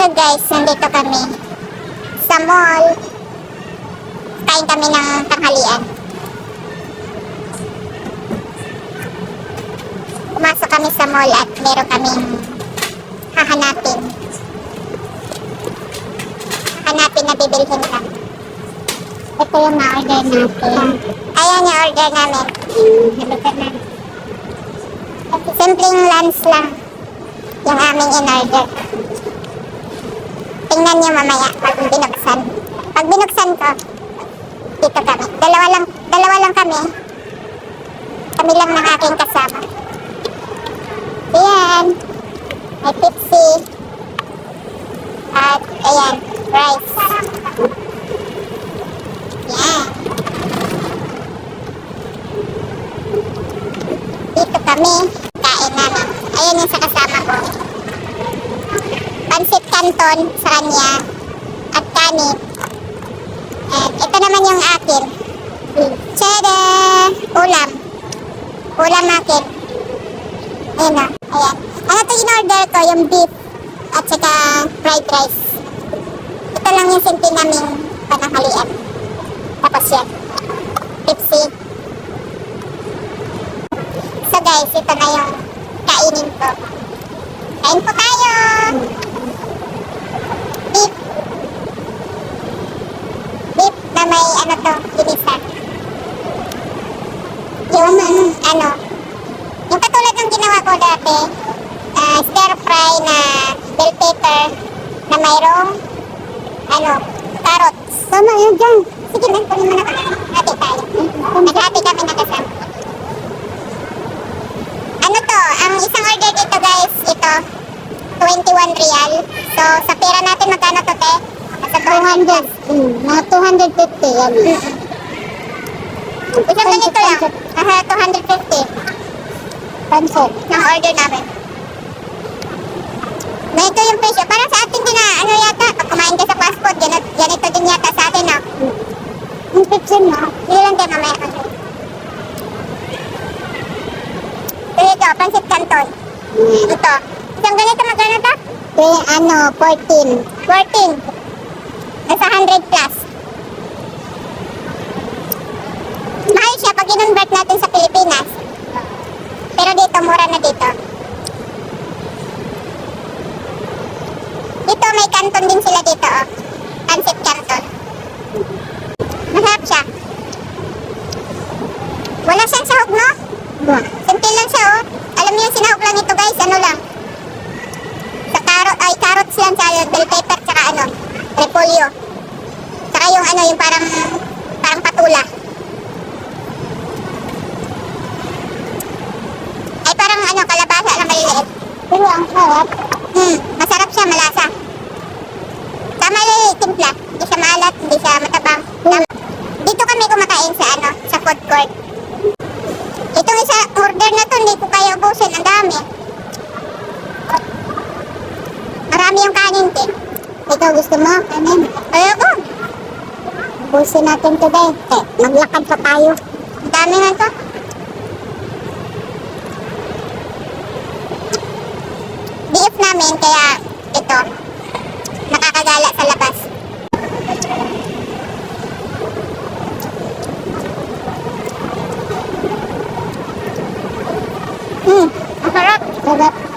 So guys, nandito kami sa mall. Kain kami ng tanghalian. Pumasok kami sa mall at meron kaming hahanapin. Hahanapin na bibilhin ka. Ito yung na-order natin. Ayan yung order namin. Na. Simpleng lunch lang yung aming in-order. Tingnan niyo mamaya pag binuksan. Pag binuksan ko, dito kami. Dalawa lang, dalawa lang kami. Kami lang ng aking kasama. Ayan. May Pepsi. At ayan, rice. Ayan. Dito kami. Kain namin. Ayan yung sa kasama ko. Pansit Canton sa kanya. At kanin. And ito naman yung akin. Tada! Ulam. Ulam akin. Ayan o. Ayan. Ano ito in-order ko? Yung beef. At saka fried rice. Ito lang yung simple naming pananghalian. Tapos yan. Pepsi. So guys, ito na yung kainin ko. Kain po tayo! Beef. Beef na may ano to, ginisa. Yung ano, yung katulad ng ginawa ko dati, ah, stir fry na bell pepper na mayroong ano, carrots. Tama yun dyan. Sige na, kunin mo na kami. Hati tayo. Naghati kami na kasama. Ano to, ang isang order dito guys, ito, 21 real. So, sa pera natin, magkano to, te? Sa 200. Mm, mga 250 yan. Isang ganito lang. Aha, 250. Pansot. Ng order namin. Na ito yung presyo. Parang sa atin din na, ano yata, pag kumain ka sa fast food, ganito, ganito din yata sa atin, no? Yung pizza na. Hindi lang tayo mamaya kasi. So, ito, pansit canton. Ito. Isang ganito, magkano to? Kaya ano, 14. 14. Nasa 100 plus. Mahal siya pag in-convert natin sa Pilipinas. Pero dito, mura na dito. Dito, may canton din sila dito, oh. Pancit canton. Masarap siya. Wala siyang sahog, no? Simple lang siya, oh. Alam niyo yung sinahog lang ito, guys. Ano lang? Sa carrot, ay carrots lang sa bell pepper, tsaka ano, repolyo. Tsaka yung ano, yung parang, parang patula. Ay parang ano, kalabasa na maliliit. Pero ang sarap. Hmm, masarap siya, malasa. Tama yung timpla. Hindi siya maalat, hindi siya matabang. Tama. Dito kami kumakain sa ano, sa food court. Itong isa order na to, hindi ko kaya ubusin. Ang dami. Marami yung kanin, te. Ikaw gusto mo? Kanin? Ayoko. Ubusin natin today. Eh, maglakad pa tayo. Ang dami nga to. gumagala sa labas. Hmm, masarap. Sarap.